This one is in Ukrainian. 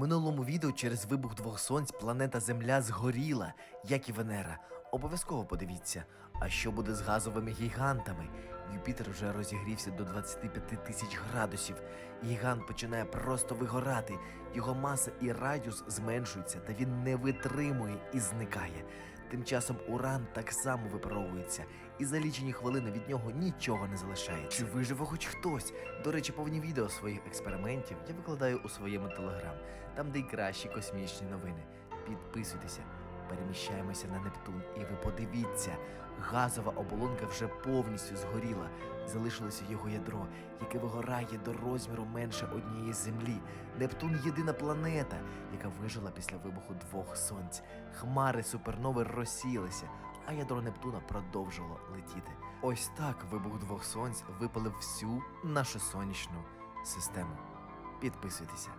минулому відео через вибух двох сонць планета Земля згоріла, як і Венера. Обов'язково подивіться. А що буде з газовими гігантами? Юпітер вже розігрівся до 25 тисяч градусів. Гігант починає просто вигорати. Його маса і радіус зменшуються, та він не витримує і зникає. Тим часом Уран так само випаровується, і за лічені хвилини від нього нічого не залишається. Чи виживе хоч хтось? До речі, повні відео своїх експериментів я викладаю у своєму телеграм, там де й кращі космічні новини. Підписуйтеся. Переміщаємося на Нептун, і ви подивіться, газова оболонка вже повністю згоріла. Залишилося його ядро, яке вигорає до розміру менше однієї землі. Нептун єдина планета, яка вижила після вибуху двох сонць. Хмари супернови розсіялися, а ядро Нептуна продовжило летіти. Ось так вибух двох сонць випалив всю нашу сонячну систему. Підписуйтеся.